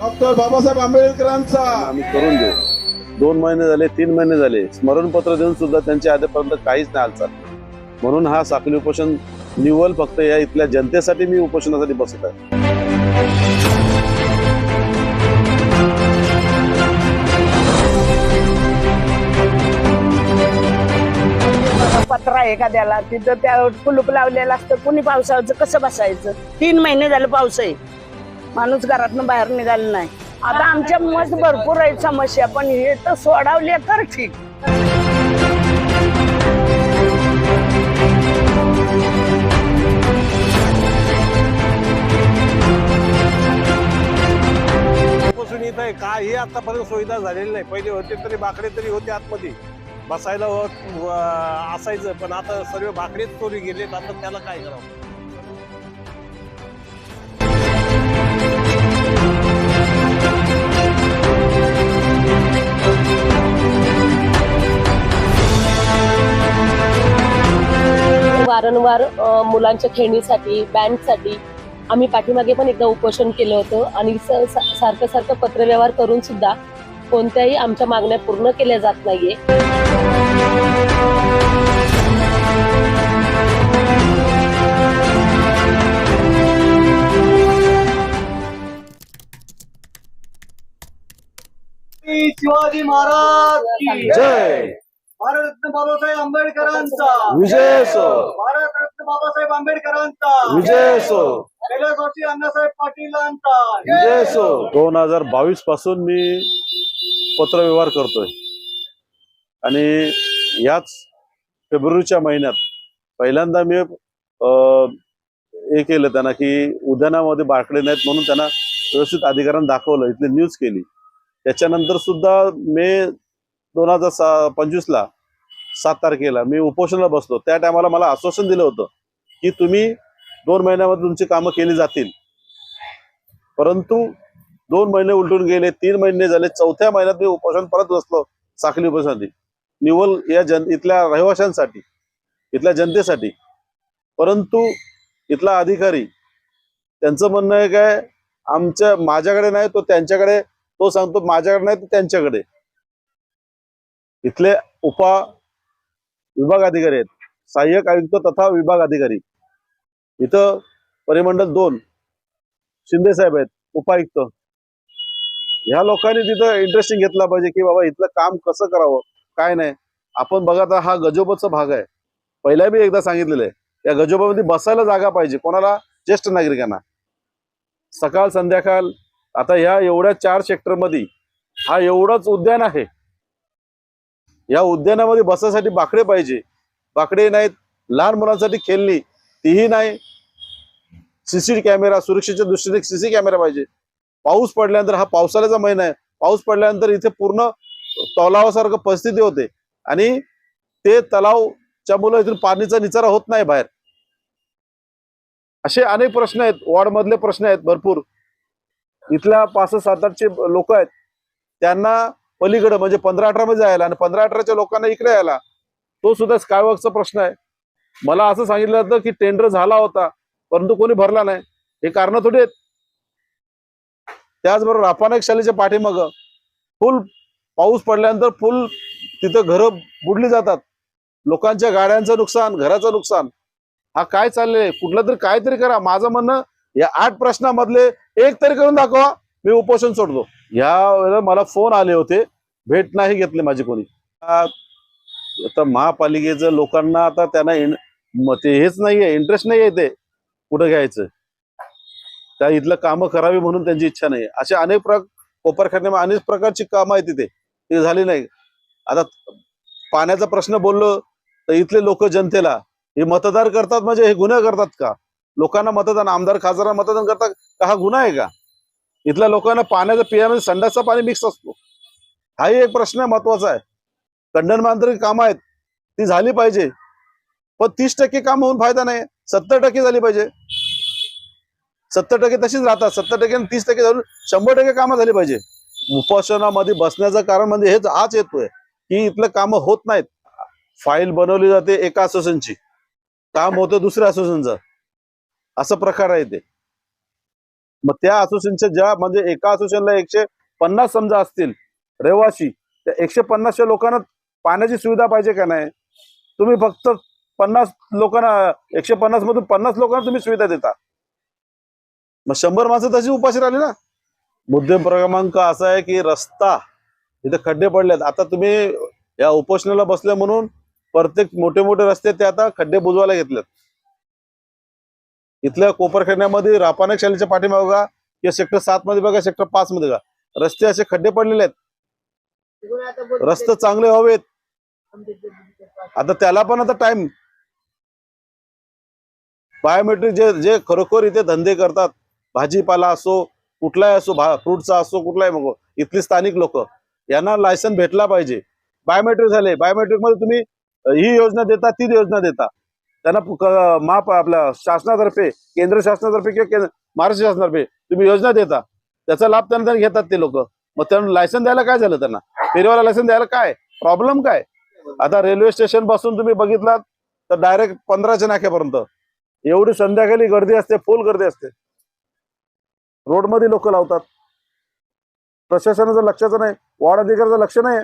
Doctor Babasaheb आंबेडकरांचा. आम्ही करून देऊ. दोन महिने झाले तीन महिने झाले. स्मरणपत्र देऊन सुद्धा त्यांच्या आधीपर्यंत काहीच नाही हालचाल. म्हणून हा साखळी उपोषण निवल फक्त या इथल्या जनतेसाठी मी उपोषणासाठी बसत आहे. पत्रा एखाद्याला तिथं त्या कुलूप लावलेलं असतं कुणी पावसाचं कसं बसायचं? तीन महिने झाले पाऊस आहे. माणूस घरातनं बाहेर निघाला नाही. आता आमच्या मस्त भरपूर आहेत समस्या पण हे तर सोडवले तर ठीक. आहे. काही आतापर्यंत सुविधा झालेली नाही. पहिले होते तरी बाकडे तरी होते आतमध्ये. बसायला असायचं पण आता सर्व बाकडेच चोरी गेलेत. आता त्याला काय करावं? वारंवार मुलांच्या खेळणीसाठी बँकसाठी आम्ही पाठीमागे पण एकदा उपोषण केलं होतं आणि सारखं सारखं पत्रव्यवहार करून सुद्धा कोणत्याही आमच्या मागण्या पूर्ण केल्या जात नाहीये. शिवाजी महाराज की जय. भारतरत्न बाबासाहेब आंबेडकरांचा. विजय असो भारतरत्न बाबासाहेब आंबेडकरांचा. विजय असो कैलासवासी अण्णासाहेब पाटीलांचा. विजय असो दोन हजार बावीसपासून मी पत्रव्यवहार करतोय. आणि याच फेब्रुवारीच्या महिन्यात पहिल्यांदा मी हे केलं त्यांना की उद्यानामध्ये बारकडे नाहीत म्हणून त्यांना व्यवस्थित अधिकाऱ्यांना दाखवलं इथली न्यूज केली. त्याच्यानंतर सुद्धा मे दोन हजार सा पंचवीसला सात तारखेला मी उपोषणाला बसलो. त्या टायमाला मला आश्वासन दिलं होतं की तुम्ही दोन महिन्यामध्ये तुमची कामं केली जातील. परंतु दोन महिने उलटून गेले तीन महिने झाले चौथ्या महिन्यात मी उपोषण परत बसलो साखळी उपोषणासाठी. निवल या जन इथल्या रहिवाशांसाठी इथल्या जनतेसाठी. परंतु इथला अधिकारी त्यांचं म्हणणं आहे काय आमच्या माझ्याकडे नाही तो त्यांच्याकडे तो सांगतो माझ्याकडे नाही तो त्यांच्याकडे. इथले उपा विभाग अधिकारी आहेत. सहाय्यक आयुक्त तथा विभाग अधिकारी इथं परिमंडल दोन शिंदे साहेब आहेत उपायुक्त. ह्या लोकांनी तिथं इंटरेस्टिंग घेतला पाहिजे की बाबा इथलं काम कसं करावं काय नाही. आपण बघा आता हा गजोबाचा भाग आहे. पहिला बी एकदा सांगितलेलं आहे. या गजोबामध्ये बसायला जागा पाहिजे कोणाला? ज्येष्ठ नागरिकांना. सकाळ संध्याकाळ आता ह्या एवढ्या चार सेक्टरमध्ये हा एवढाच उद्यान आहे. या उद्यानामध्ये बसायसाठी बाकडे पाहिजे. बाकडे नाहीत लहान मुलांसाठी खेळणी तीही नाही. सीसी कॅमेरा सुरक्षेच्या दृष्टीने सीसी कॅमेरा पाहिजे. पाऊस पडल्यानंतर हा पावसाळ्याचा महिना आहे. पाऊस पडल्यानंतर इथे पूर्ण तलावासारखं परिस्थिती होते. आणि ते तलावच्या मुलं इथून पाणीचा निचारा होत नाही बाहेर. असे अनेक प्रश्न आहेत. वॉर्ड मधले प्रश्न आहेत भरपूर. इथल्या पाच सात आठचे लोक आहेत. त्यांना पलीकडे म्हणजे पंधरा अठरा मध्ये जायला आणि पंधरा अठराच्या लोकांना इकडे यायला तो सुद्धा स्कायवॉकचा प्रश्न आहे. मला असं सांगितलं जातं की टेंडर झाला होता परंतु कोणी भरला नाही. हे कारण थोडी आहेत. त्याचबरोबर अपानक शालेच्या पाठीमाग फुल पाऊस पडल्यानंतर फुल तिथं घरं बुडली जातात. लोकांच्या गाड्यांचं नुकसान घराचं नुकसान. हा काय चाललंय? कुठलं तरी काहीतरी करा. माझं म्हणणं या आठ प्रश्नामधले एक तरी करून दाखवा. मी उपोषण सोडतो. ह्या वेळेला मला फोन आले होते. भेट नाही घेतले माझे कोणी. आता महापालिकेचं लोकांना आता त्यांना इन- म- ते हेच नाहीये इंटरेस्ट नाहीये ते कुठं घ्यायचं. त्या इथलं कामं करावी म्हणून त्यांची इच्छा नाही असे अनेक प्र कोपरखान्यामध्ये अनेक प्रकारची कामं आहेत तिथे. ते झाली नाही. आता पाण्याचा प्रश्न बोललो तर इथले लोक जनतेला हे मतदार करतात म्हणजे हे गुन्हे करतात का? लोकांना मतदान आमदार खासदारांना मतदान करतात का? हा गुन्हा आहे का? इथल्या लोकांना पाण्याचं पिण्यामध्ये संडासचा पाणी मिक्स असतो. हाही एक प्रश्न महत्त्वाचा आहे. खंडनमांतरिक कामं आहेत ती झाली पाहिजे. पण तीस टक्के काम होऊन फायदा नाही. सत्तर टक्के झाली पाहिजे. सत्तर टक्के तशीच राहतात. सत्तर टक्के आणि तीस टक्के धरून शंभर टक्के कामं झाली पाहिजे. उपोषणामध्ये बसण्याचं कारण म्हणजे हेच आज येतोय की इथलं कामं होत नाहीत. फाईल बनवली जाते एका असोसिएशनची काम होतं दुसऱ्या असोसिएशनचं असं प्रकार आहे ते. मग त्या असोसिएशनच्या ज्या म्हणजे एका असोसिएशनला एकशे पन्नास समजा असतील रहिवासी त्या एकशे पन्नासच्या लोकांना पाण्याची सुविधा पाहिजे का नाही? तुम्ही फक्त पन्नास लोकांना एकशे पन्नास मधून पन्नास लोकांना तुम्ही सुविधा देता. मग शंभर माणसं तशी उपाशी राहिली ना. मुद्दे क्रमांक असा आहे की रस्ता इथे खड्डे पडलेत. आता तुम्ही या उपोषणाला बसले म्हणून प्रत्येक मोठे मोठे रस्ते ते आता खड्डे बुजवायला घेतलेत. इथल्या कोपरखेड्यामध्ये रापानक शालेच्या पाठीमागे बघा किंवा सेक्टर सात मध्ये बघा सेक्टर पाच मध्ये बघा. रस्ते असे खड्डे पडलेले आहेत. रस्ते चांगले हवेत. आता त्याला पण आता टाइम बायोमेट्रिक जे जे खरोखर इथे धंदे करतात भाजीपाला असो कुठलाही असो फ्रूटचा असो कुठलाही मग इथली स्थानिक लोक यांना लायसन भेटला पाहिजे. बायोमेट्रिक झाले. बायोमेट्रिकमध्ये तुम्ही ही योजना देता ती योजना देता. त्यांना माफ आपल्या शासनातर्फे केंद्र शासनातर्फे किंवा महाराष्ट्र शासनातर्फे तुम्ही योजना देता. त्याचा लाभ त्यांना घेतात ते लोक. मग त्यांना लायसन द्यायला काय झालं त्यांना? फेरीवाला लायसन द्यायला काय? प्रॉब्लेम काय? आता रेल्वे स्टेशनपासून तुम्ही बघितलात तर डायरेक्ट पंधराच्या नाक्यापर्यंत. एवढी संध्याकाळी गर्दी असते फुल गर्दी असते. रोडमध्ये लोक लावतात. प्रशासनाचं लक्षाचं नाही वॉर्ड अधिकाऱ्याचं लक्ष नाही.